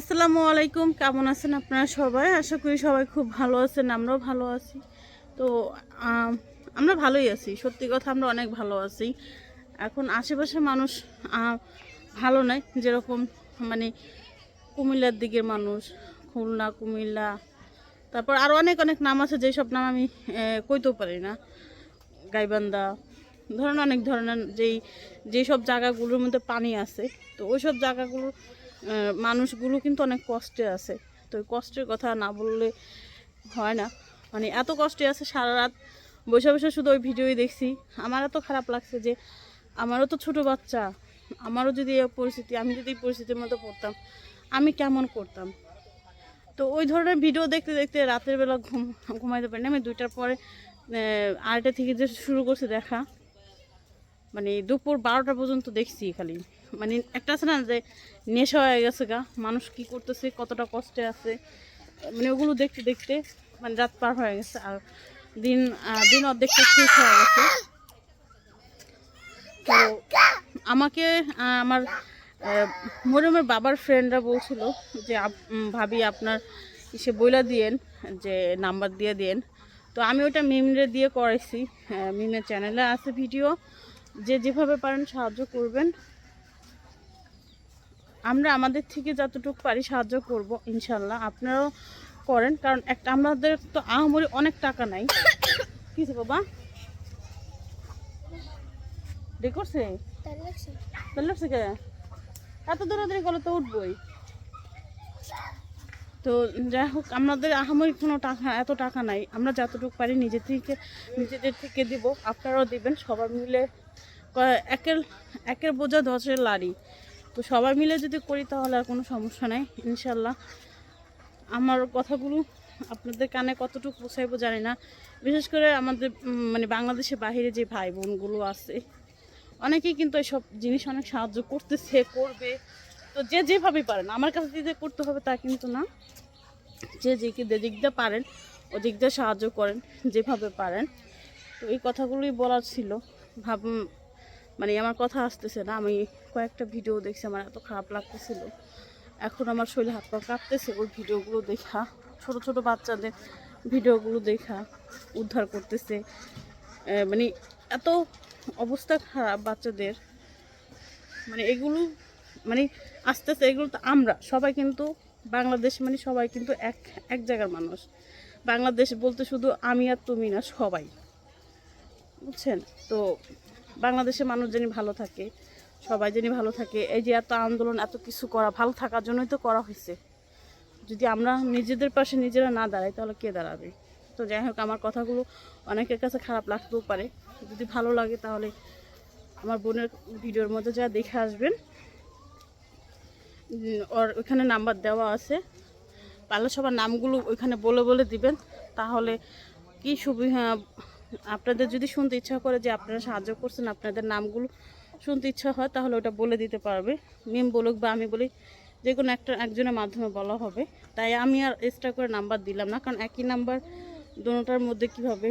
আসসালামু আলাইকুম, কেমন আছেন আপনারা সবাই? আশা করি সবাই খুব ভালো আছেন, আমরাও ভালো আছি। তো আমরা ভালোই আছি, সত্যি কথা আমরা অনেক ভালো আছি। এখন আশেপাশে মানুষ ভালো নাই, যেরকম মানে কুমিল্লার দিকের মানুষ, খুলনা, কুমিল্লা, তারপর আরও অনেক অনেক নাম আছে, যেসব নাম আমি কইতেও পারি না। গাইবান্ধা, ধরেন অনেক ধরনের যেই, যেসব জায়গাগুলোর মধ্যে পানি আছে, তো ওই সব জায়গাগুলো মানুষগুলো কিন্তু অনেক কষ্টে আছে। তো কষ্টের কথা না বললে হয় না। মানে এত কষ্টে আছে সারা রাত বসে বসে শুধু ওই ভিডিওই দেখছি। আমার এত খারাপ লাগছে যে আমারও তো ছোট বাচ্চা, আমারও যদি এই পরিস্থিতি, আমি যদি এই পরিস্থিতির মতো পড়তাম, আমি কেমন করতাম? তো ওই ধরনের ভিডিও দেখতে দেখতে রাতের বেলা ঘুম, ঘুমাইতে পারি না আমি দুইটার পরে আড়াইটা থেকে যে শুরু করছি দেখা মানে দুপুর বারোটা পর্যন্ত দেখছি খালি। মানে একটা আছে না যে নেশা হয়ে গেছে গা মানুষ কি করতেছে কতটা কষ্টে আছে মানে ওগুলো দেখতে দেখতে মানে রাত পার হয়ে গেছে আর দিন দিন অর্ধেকটা শেষ হয়ে গেছে। তো আমাকে আমার আহ, মরিয়মের বাবার ফ্রেন্ডরা বলছিল যে ভাবি আপনার সে বইলা দিয়েন যে নাম্বার দিয়ে দিয়েন। তো আমি ওটা মিমরে দিয়ে করাইছি মিমের চ্যানেলে আছে ভিডিও যে যেভাবে পারেন সাহায্য করবেন। আমরা আমাদের থেকে যতটুকু পারি সাহায্য করব, ইনশাল্লাহ। আপনারাও করেন, কারণ একটা আমাদের তো আহামরি অনেক টাকা নাই। কিছু বাবা? ডে করছে? তাহলে কে? এত দৌড়াদৌড়ি করলে তো উঠবই। তো যাই হোক, আমাদের আহামরি কোনো টাকা এত টাকা নাই। আমরা যতটুকু পারি নিজে থেকে নিজেদের থেকে দিব। আপনারাও দিবেন, সবাই মিলে একের একের বোঝা দশের লাড়ি। তো সবাই মিলে যদি করি তাহলে আর কোনো সমস্যা নাই ইনশাল্লাহ আমার কথাগুলো আপনাদের কানে কতটুকু পৌঁছাইবো জানি না। বিশেষ করে আমাদের মানে বাংলাদেশের বাইরে যে ভাই বোনগুলো আছে, অনেকেই কিন্তু এসব জিনিস অনেক সাহায্য করতেছে, করবে। তো যে যেভাবে পারেন, আমার কাছে যে করতে হবে তা কিন্তু না। যে যে দিক দিয়ে পারেন ও দিক দিয়ে সাহায্য করেন, যেভাবে পারেন। তো এই কথাগুলোই বলার ছিল। ভাব মানে আমার কথা আসতেছে না, আমি কয়েকটা ভিডিও দেখছি, আমার এত খারাপ লাগতেছিল। এখন আমার শরীরে হাত পা কাঁপতেছে, ওই ভিডিওগুলো দেখা, ছোট ছোট বাচ্চাদের ভিডিওগুলো দেখা, উদ্ধার করতেছে। মানে এত অবস্থা খারাপ বাচ্চাদের। মানে এগুলো মানে আস্তে আস্তে এগুলো তো আমরা, সবাই কিন্তু বাংলাদেশ মানে সবাই কিন্তু এক এক জায়গার মানুষ। বাংলাদেশ বলতে শুধু আমি আর তুমি না, সবাই। বুঝছেন? তো বাংলাদেশের মানুষ যেন ভালো থাকে, সবাই যেন ভালো থাকে। এই যে এত আন্দোলন, এত কিছু করা, ভালো থাকার জন্যই তো করা হয়েছে। যদি আমরা নিজেদের পাশে নিজেরা না দাঁড়াই, তাহলে কে দাঁড়াবে? তো যাই হোক, আমার কথাগুলো অনেকের কাছে খারাপ লাগতেও পারে। যদি ভালো লাগে তাহলে আমার বোনের ভিডিওর মধ্যে যা দেখে আসবেন। ওর ওইখানে নাম্বার দেওয়া আছে। পারলে সবার নামগুলো ওইখানে বলে বলে দিবেন। তাহলে কি সুবিধা আপনাদের যদি শুনতে ইচ্ছা করে যে আপনারা সাহায্য করছেন, আপনাদের নামগুলো শুনতে ইচ্ছা হয়, তাহলে ওটা বলে দিতে পারবে। মিম বলুক বা আমি বলি, যে কোনো একটা, একজনের মাধ্যমে বলা হবে। তাই আমি আর এক্সট্রা করে নাম্বার দিলাম না, কারণ একই নাম্বার দুটার মধ্যে কীভাবে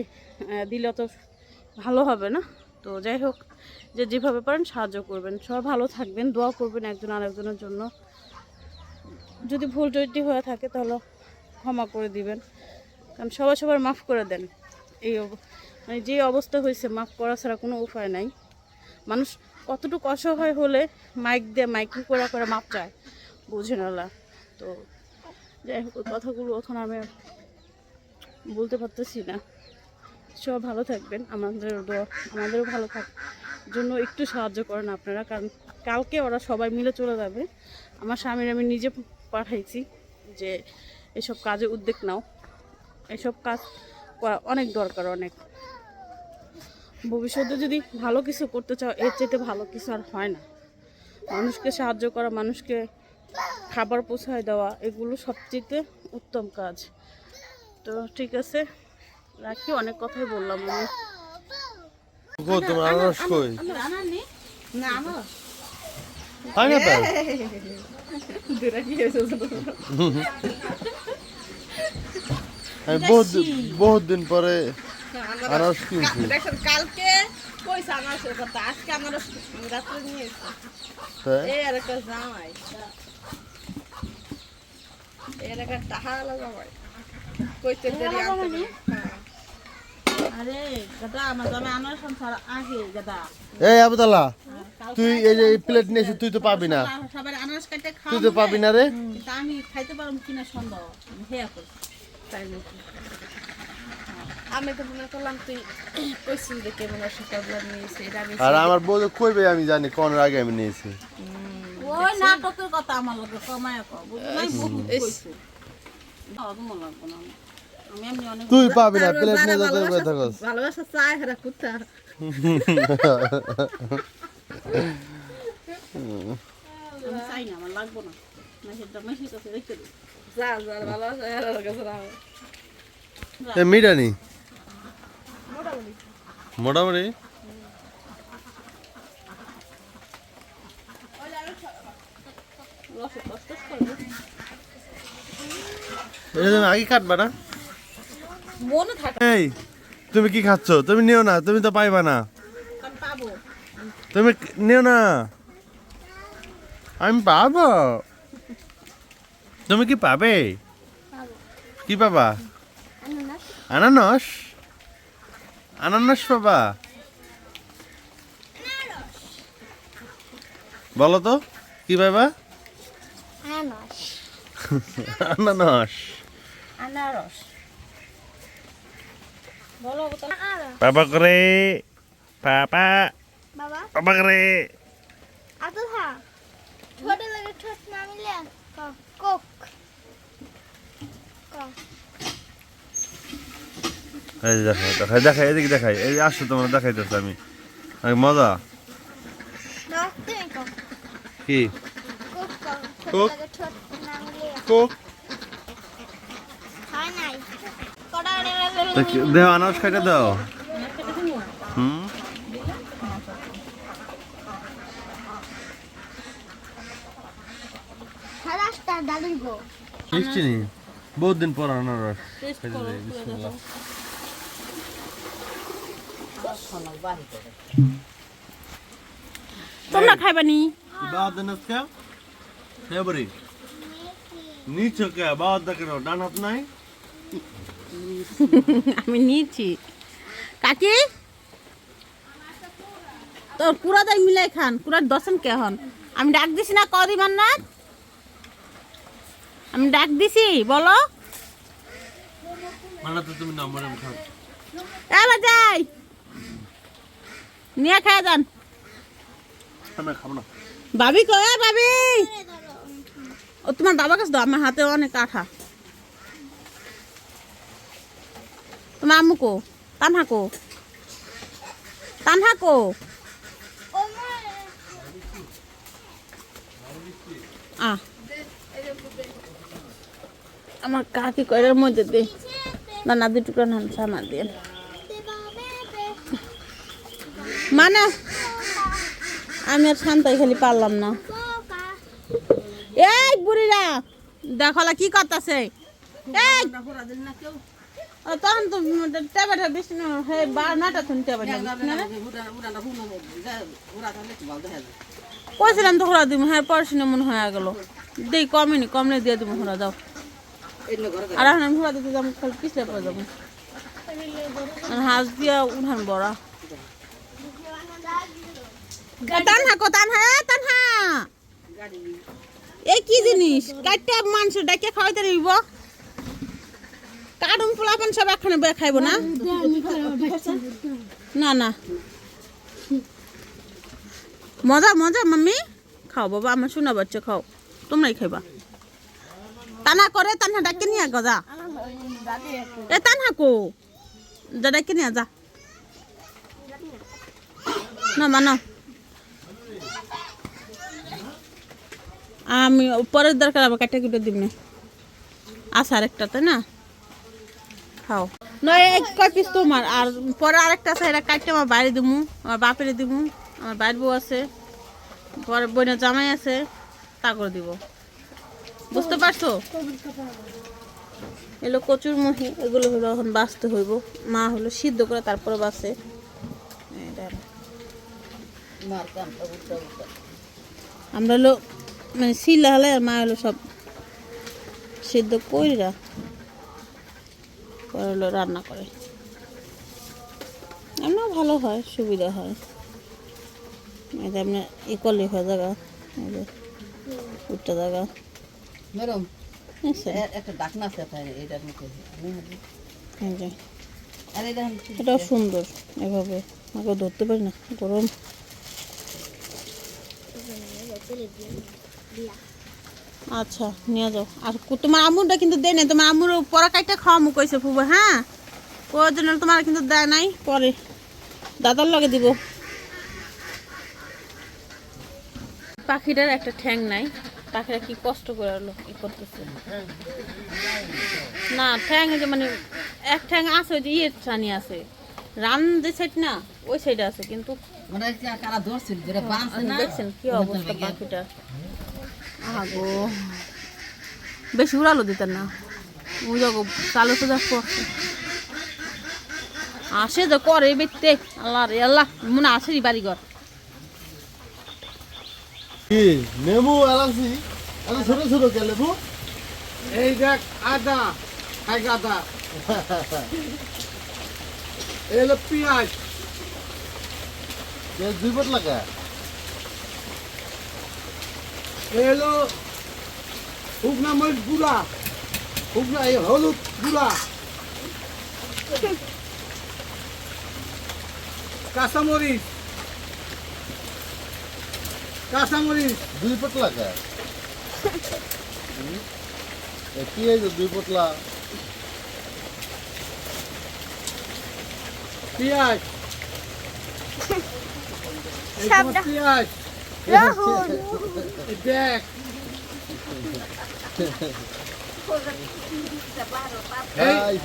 দিলে অত ভালো হবে না। তো যাই হোক, যে যেভাবে পারেন সাহায্য করবেন। সবাই ভালো থাকবেন, দোয়া করবেন একজন আরেকজনের জন্য। যদি ভুল ত্রুটি হয়ে থাকে, তাহলে ক্ষমা করে দিবেন। কারণ সবাই সবার মাফ করে দেন। এই মানে যে অবস্থা হয়েছে মাফ করা ছাড়া কোনো উপায় নাই। মানুষ কতটুকু অসহায় হলে মাইক দিয়ে মাইকিং করে করে মাপ চায়, বুঝে নালা তো যাই হোক কথাগুলো এখন আমি বলতে পারতেছি না। সব ভালো থাকবেন, আমাদের আমাদেরও ভালো থাক জন্য একটু সাহায্য করেন আপনারা, কারণ কালকে ওরা সবাই মিলে চলে যাবে। আমার স্বামীর আমি নিজে পাঠাইছি যে, এসব কাজে উদ্যোগ নাও। এসব কাজ করা অনেক দরকার, অনেক। ভবিষ্যতে যদি ভালো কিছু করতে চাও এর চাইতে ভালো কিছু আর হয় না। মানুষকে সাহায্য করা মানুষকে খাবার পৌঁছায় দেওয়া এগুলো সবচেয়ে উত্তম কাজ। তো ঠিক আছে রাখি অনেক কথাই বললাম আমি। কো আনারস কই? পাইনাপেল? বহুত বহুত দিন পরে আনারস কিনছি। দেখেন কালকে কইছে আনারসের কথা আজকে আনারস রাত্রে নিয়ে এসে তাই এই আর একটা জামাই। এলাকার টাহা আলাদা হয় কইতে দেরি আনতে হ্যাঁ। আরে গাদা আমার জামাই আনার সংসার আগে গাদা। এই আবদাল্লাহ তুই এই যে প্লেট নিয়েছিস তুই তো পাবি না। তুই তো পাবি না রে। আমি খাইতে পারব কিনা সন্দেহ। হেয়া তাই নাকি আমি তো মনে করলাম তুই কইছিস দেখে মনে হয় সকালবেলা নিয়েছে এটা আর আমার বউ তো কইবে আমি জানি কোন আগে আমি নিয়েছি। ওই নাটকের কথা আমার লোকে কমায় কো বুঝলাই বহুত কইছে। খাওয়া তো লাগবো না আমার। আমি এমনি অনেক তুই পাবি না প্লেট নিয়ে যাতে বের থাকস। ভালোবাসা চায় হেরা কুত্তা। আমি চাই না আমার লাগবো না। মেসিটা কাছে রেখে দিই যা যা ভালোবাসা হেরার কাছে রাখো। মিটানি মোটামুটি। আগে কাটবা না? এই তুমি কি খাচ্ছ? তুমি নিও না তুমি তো পাইবা না। তুমি নিও না। আমি পাবো। তুমি কি পাবে? কি পাবা? আনানস? আনানস পাবা বলো তো কি পাবা আনানস আনারস। পাপা করে পাপা বাবা। করে। ছোট লাগে ছোট না মিলে কোক। কোক এই যে দেখাই দেখাই দেখাই এদিকে দেখাই। এই যে আসছো তোমরা দেখাইতেছে আমি। মজা? কি? কোক? কোক? নাই দেহ আনারস খাইতে দাও। হুম? মিষ্টি নি বহুত দিন পর আনারস টেস্ট খাইতে করো যাই, বিসমিল্লাহ। তোমরা খাইবা নি? বাদ দেন আজকে। হ্যাঁ নিচে কে? বাদ দেখে ডান হাত নাই? আমি কাকি? তোর কুড়া দাই মিলাই খান। কুড়ার দর্শন কে হন? আমি ডাক দিছি না কদিমান না? আমি ডাক দিছি বলো। মানে তো তুমি নাম্বার খাও। এবার যাই। নিয়ে খাই যান। ভাবি কো এ ভাবি! ও তোমার বাবার কাছে দাও আমার হাতে অনেক কাঠা তোমার আম্মু কো তানহা কো। তানহা কো। ও মা আ। আমার কাকি কয়টার মধ্যে দে। না না দু টুকরা নাম সামা দিয়ে মানে আমি আর শান্তাই খালি পারলাম না। এই বুড়িরা দেখলা কি করতেছে। এই তখন তো টেবাটা বেশি হে, বা নাটা তুমি টেবাটা কইছিলাম তো ঘোরা দিব হ্যাঁ পড়াশোনা মনে হয়ে গেল। দেই কমেনি কমলে দিয়ে দিব ঘোরা দাও। আর এখন আমি ঘোরা দিতে যাব, খালি পিছলে পড়ে যাব। হাঁস দিয়া উঠান বড়া। তানহা কো, তানহা তানহা। এই কি জিনিস? কাটটা মাংস ডাকে খাওয়াইতে রইব। কাটুন পোলাপান সব একখানে বয়ে খাইব না? না না। মজা মজা, মাম্মি। খাও, বাবা, আমার শোনা বাচ্চা, খাও। তোমরাই খাইবা। তানা করে, তানহা ডাকে নিয়ে গজা এ, তানহা কো? যা, ডাকে নিয়ে যা। না মানো আমি পরের দরকার আবার কাটে কুটে দিব না। আসার একটা তাই না? খাও। নয় এক কয় পিস তোমার আর পরে আরেকটা আছে এটা কাটতে আমার বাইরে দিমু আমার বাপেরে দিমু আমার বাইর বউ আছে পরে বোনের জামাই আছে তা করে দিব। বুঝতে পারছ? এগুলো কচুর মহি এগুলো হলো এখন বাঁচতে হইব। মা হলো সিদ্ধ করে তারপরে বাঁচে। আমরা হলো মানে শিলা হলে আর মা হলো সব সিদ্ধ কইরা পরে হলো রান্না করে। এমনিও ভালো হয় সুবিধা হয়। এটা এমনি ই করলে হয়ে জায়গা উঠটা জায়গা। ম্যাডাম একটা ডাকনা আছে এটা এটাও সুন্দর এভাবে। আমাকে ধরতে পারি না গরম। আচ্ছা নিয়ে যাও। আর তোমার আমুরটা কিন্তু দেয় নাই। তোমার আমুর পরা কাইটা খাওয়া মু কইছে ফুবা হ্যাঁ? ওর জন্য তোমার কিন্তু দেয় নাই পরে। দাদার লগে দিব। পাখিটার একটা ঠ্যাং নাই। পাখিরা কি কষ্ট করে ই করতেছে। না ঠ্যাং যে মানে এক ঠ্যাং আছে ওই যে ইয়ের ছানি আছে। রান যে সাইড না ওই সাইডে আছে কিন্তু মানে দেখছেন কি অবস্থা পাখিটা। আগো। বেশি উড়ালো দিতেন না। ওই যাব চালু তো দেখো আসে তো করে বেতে আল্লাহ রে আল্লাহ মনে আসে বাড়ি ঘর কি নেমু এলাচি? এত ছোট ছোট কে লেবু এই দেখ আদা। খাই আদা। এই হলো পেঁয়াজ দুই পট লাগা? এই হলো শুকনা মরিচ গুঁড়া শুকনা এই হলুদ গুঁড়া। কাঁচামরিচ কাঁচামরিচ দুই পট লাগা কি যে দুই পটলা? পেঁয়াজ। পেঁয়াজ। দেখ।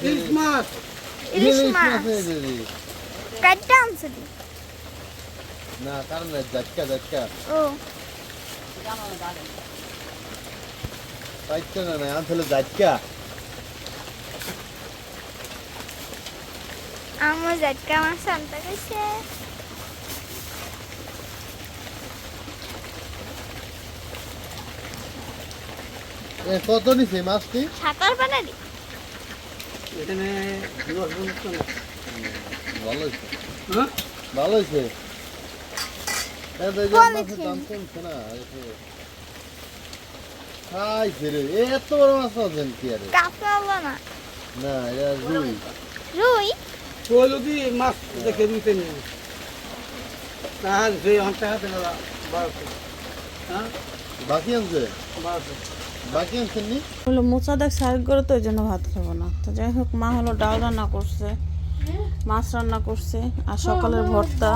ইলিশ মাছ ইলিশ মাছ আনছে না কারণ ঝাটকা ঝাটকা ও পাইছে না না আনছিল ঝাটকা আমার শান্তা কইছে কত নিছে মাছটি? সাঁতার পানারি এখানে ভালো হয়েছে। হ্যাঁ? ভালো হয়েছে। এত বড় মাছ আছেন কি আরে? না। না এটা রুই। রুই? তো যদি মাছ দেখে নিতে নিয়ে তাহলে সেই ঘণ্টা হাতে বারোশো। হ্যাঁ? বাকি আনছে বারোশো। হলো মোচা দেখ সাইড করে তো ওই জন্য ভাত খাব না। তো যাই হোক, মা হলো ডাল রান্না করছে, মাছ রান্না করছে, আর সকালের ভর্তা।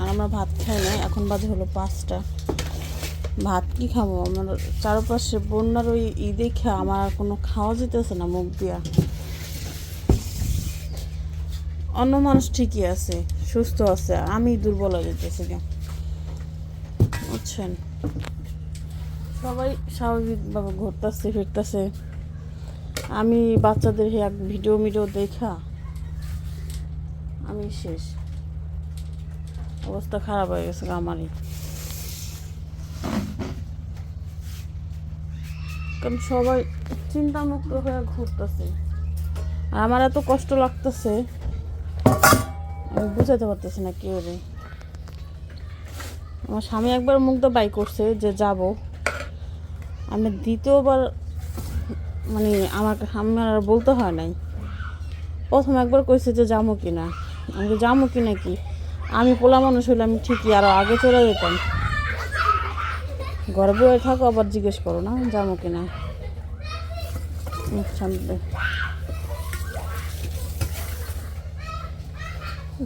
আর আমরা ভাত খাই না এখন বাজে হলো পাঁচটা। ভাত কি খাব? আমার চারপাশে বন্যার ওই ই দেখে আমার আর কোনো খাওয়া যেতেছে না, মুখ দিয়া। অন্য মানুষ ঠিকই আছে, সুস্থ আছে আমি দুর্বল হয়ে যেতেছি বুঝছেন? সবাই স্বাভাবিকভাবে ঘুরতেছে, ফিরতেছে। আমি বাচ্চাদের এক ভিডিও মিডিও দেখা, আমি শেষ। অবস্থা খারাপ হয়ে গেছে আমারই। কারণ সবাই চিন্তামুক্ত হয়ে ঘুরতেছে। আর আমার এত কষ্ট লাগতেছে, আমি বুঝাতে পারতেছি না কেউ আমার স্বামী একবার তো বাই করছে যে যাব। আমি দ্বিতীয়বার মানে আমাকে আমার আর বলতে হয় নাই। প্রথম একবার কইছে যে যাব কি না আমি যাব কি না কি আমি পোলা মানুষ হইলে আমি ঠিকই আরও আগে চলে যেতাম। ঘরে বয়ে থাকো, আবার জিজ্ঞেস করো না, যাব কি না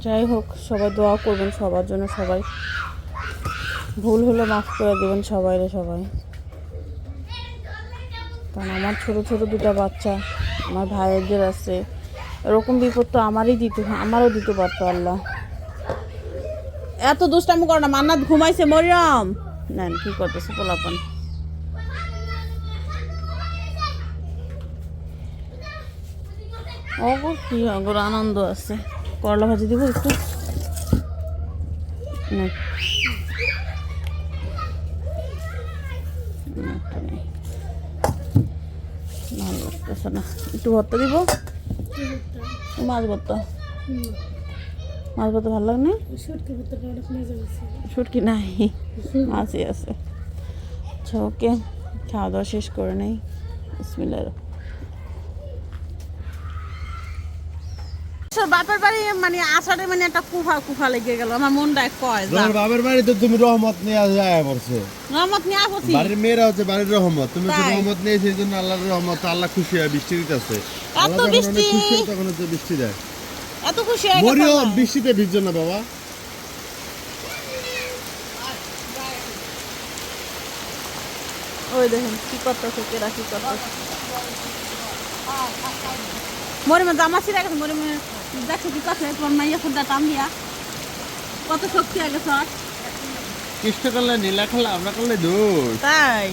যাই হোক, সবাই দোয়া করবেন সবার জন্য সবাই। ভুল হলে মাফ করে দেবেন সবাই রে সবাই। কারণ আমার ছোট ছোট দুটো বাচ্চা, আমার ভাইয়েদের আছে। এরকম বিপদ তো আমারই দিত, আমারও দিতে পারতো আল্লাহ। এত দুষ্টামি করো না, মান্নাত ঘুমাইছে, মরিয়াম। নেন, কি করতেছে পোলাপান। অগো কি আনন্দ আছে। করলা ভাজি দিব একটু? না ভর্তা নেই লাগতেছে না একটু ভর্তা দিব। মাছ ভর্তা। মাছ ভর্তা ভালো লাগে না? নাই। মাছই আছে। আচ্ছা ওকে। খাওয়া দাওয়া শেষ করে নেই। বিসমিল্লাহ বাপের বাড়ি মানে আষাঢ়ে মানে একটা কুফা কুফা লেগে গেল। আমার মনটা কয় যা। তোমার বাবার বাড়িতে তুমি রহমত নিয়ে যায় পড়ছে। রহমত নিয়ে আসছি। বাড়ির মেয়েরা হচ্ছে বাড়ির রহমত। তুমি তো রহমত নিয়ে সেই জন্য আল্লাহর রহমত আল্লাহ খুশি হয় বৃষ্টি দিতেছে। এত বৃষ্টি। তখন হচ্ছে বৃষ্টি দেয়। এত খুশি হয়ে গেছে বৃষ্টিতে ভিজছো না বাবা? ওই দেখেন কি করতেছে কেরা কি করতেছে। মরিমে জামা ছিঁড়ে গেছে মরিমে দেখো কি করছে তোমার মাইয়া ফুলটা টান দিয়া। কত শক্তি আগে সর কৃষ্ণ করলে নীলা খেলা আমরা করলে দোষ। তাই।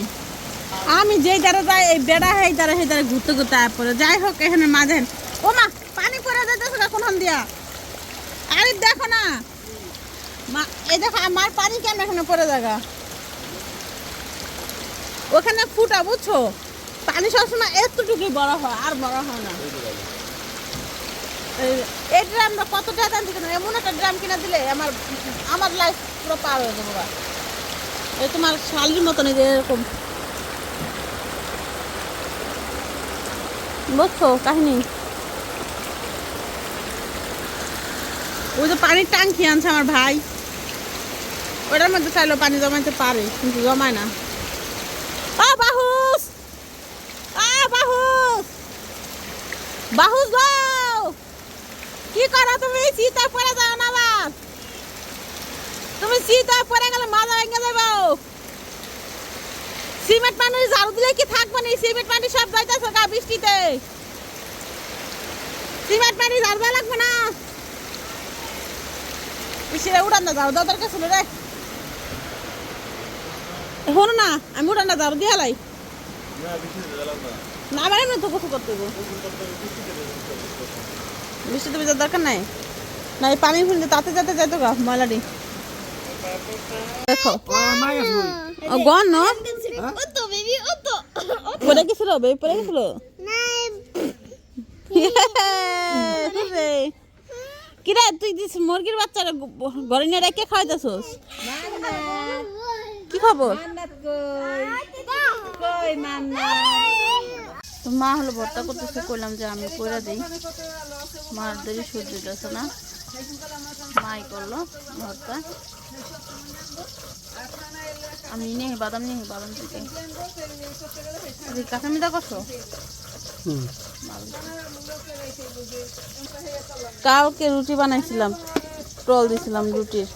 আমি যেই দ্বারা যাই এই বেড়া এই দ্বারা সেই দ্বারা ঘুরতে ঘুরতে আয় পড়ে। যাই হোক এখানে মাঝেন ও মা পানি পড়ে যাইতেছে কোন দিয়া? আরে দেখো না। মা এই দেখো আমার পানি কেন এখানে পড়ে জায়গা? ওখানে ফুটা বুঝছ? পানি সবসময় এতটুকুই বড় হয় আর বড় হয় না। এই- ড্রামটা কত টাকা এমন একটা ড্রাম কিনে দিলে আমার আমার লাইফ পুরো পার হয়ে যাব। এই তোমার শালির মতন এই যে এরকম। বুঝছ ওই যে পানির ট্যাঙ্কি আনছে আমার ভাই। ওটার মধ্যে চাইলেও পানি জমাইতে পারে, কিন্তু জমায় না। বাহুস! বাহুস! বাহুস যাও কি করো তুমি? শীতায় পড়ে যাও না আবার তুমি শীতায় পড়ে গেলে মাজা ভেঙে যাব। সিমেন্ট পানি ঝাড়ু দিলে কি থাকবে না? সিমেন্ট পানি সব যাইতেছে গা বৃষ্টিতে। সিমেন্ট পানি ঝাড়ু লাগবে না। বৃষ্টিতে উড়ান না ঝাড়ু দেওয়া দরকার ছিল রে। শোনো না আমি উড়ান না ঝাড়ু দিয়ে লাই না আমার এমনি তো কিছু করতে বৃষ্টিতে ভেজার দরকার নাই? না এই পানি ফুলতে তাতে যাতে যাইতো গা ময়লাটি। দেখো। ও গন ন? ও তো বেবি ও তো পড়ে গেছিল বেবি পড়ে গেছিল? কিরা তুই দিস মুরগির বাচ্চারা ঘরে নিয়ে রেখে খাওয়াইতেছস? কি খবর? তো মা হলো ভর্তা করতেছে কইলাম যে আমি কইরা দিই। মার দেরি সহ্য হইতেছে না। মাই করল ভর্তা। আমি নিয়ে বাদাম নিয়ে বাদাম থেকে কাঁচা মিঠা করছ? কালকে রুটি বানাইছিলাম টল দিছিলাম রুটির।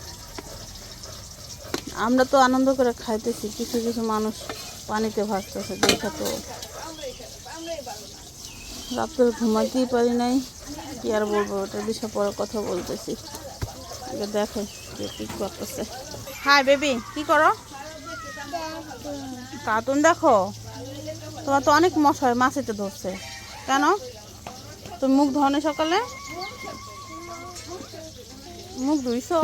আমরা তো আনন্দ করে খাইতেছি কিছু কিছু মানুষ পানিতে ভাসতেছে দেখা তো। রাত্রে ঘুমাইতেই পারি নাই। কি আর বলব ওটার বিষয়ে পরে কথা বলতেছি। আগে দেখে যে কি করতেছে। হাই বেবি, কি করো? কার্টুন দেখো? তোমার তো অনেক মশায় মাছিতে ধরছে। কেন? তুমি মুখ ধনে সকালে? মুখ ধুইছো?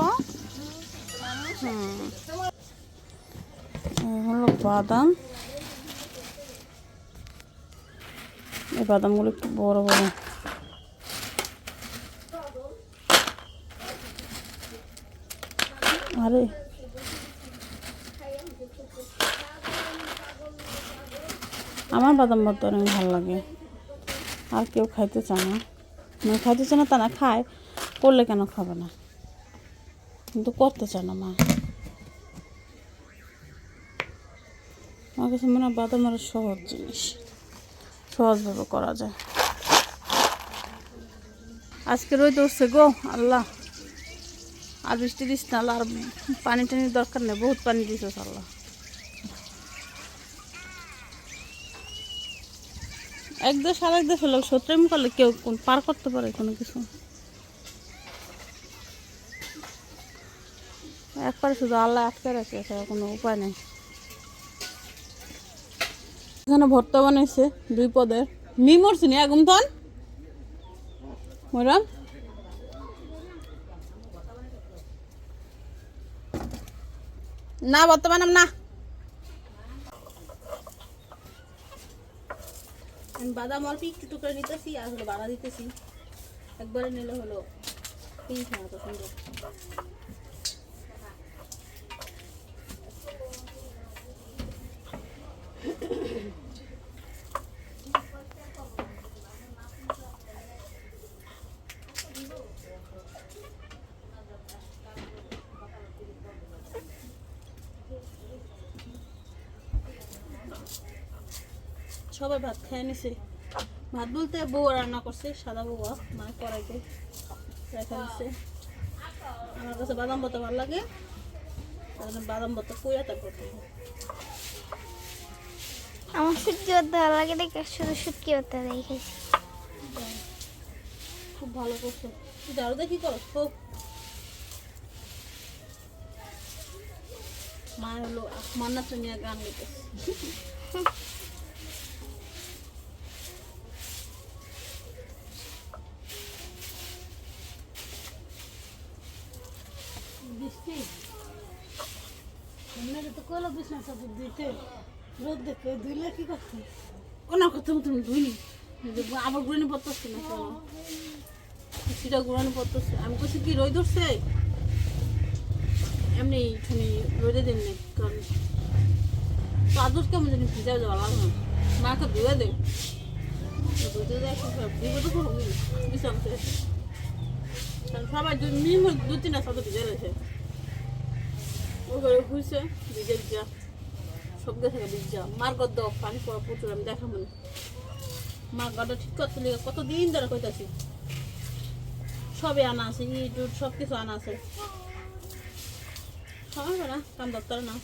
হুম। হলো বাদাম। এই বাদামগুলো একটু বড় বড়। আরে। আমার বাদাম ভর্তা অনেক ভালো লাগে। আর কেউ খাইতে চায় না। মানে খাইতে চায় না তা না, খায়, করলে কেন খাবে না? কিন্তু করতে চায় না মা। আমার কাছে মনে হয় বাদাম আরও সহজ জিনিস। সহজভাবে করা যায়। আজকে রোদ উঠছে গো, আল্লাহ। আর বৃষ্টি দিস না আর পানি টানির দরকার নেই, বহুত পানি দিছে আল্লাহ। এক দেশ আর এক দেশের লোক সত্যি করলে কেউ পার করতে পারে কোনো কিছু। একবারে শুধু আল্লাহ আটকে রাখে কোনো উপায় নেই। এখানে ভর্তা বানাইছে দুই পদের। মি মরছি নি, আগুন তন মরাম না, ভর্তা বানাম না। বাদাম অল্প একটু টুকরা নিতেছি, আর হলো বাড়া দিতেছি। একবারে নিলে হলো পিঙ্ক না তো সুন্দর। সবাই ভাত খেয়ে নিছে। ভাত বলতে বউ রান্না করছে সাদা বউয়া মানে কড়াইতে রেখে দিচ্ছে আমার কাছে বাদাম বতা ভালো লাগে বাদাম বতা কইয়া তারপর। আমার শুটকি করতে ভালো লাগে দেখে শুধু শুটকি করতে দেখেছি খুব ভালো করছে। দারু দেখি করো খুব মা হলো মান্না চুনিয়া গান গেতেছে বৃষ্টি আপনাকে তো কলো বিছনা চাদর দিতে রোদ দেখে ধুইলে কি করতে ওনার কথা মতন ধুইনি। আবার গুড়ানি পড়তেছে না কেন সেটা গুড়ানি পড়তেছে। আমি বলছি কি রই ধরছে এমনি শুনি রোদে দিন নেই, কারণ চাদর কেমন জানি ভিজা যাওয়া লাগবে না। মাকে ধুয়ে দে। ধুতে দেয় বিপদ তো কারণ সবাই দু মিনিমাম দু তিনটা চাদর ভিজে রয়েছে। ও ঘরে ঘুরছে ভিজে যা, সব থেকে ভিজা মার গদ্দ পানি প্রচুর, আমি দেখা না। মার গড্ডা ঠিক করতে লেগে কতদিন ধরে কইতাছি। সবই আনা আছে ইট সব কিছু আনা আছে। সময় না, কাম দপ্তর না।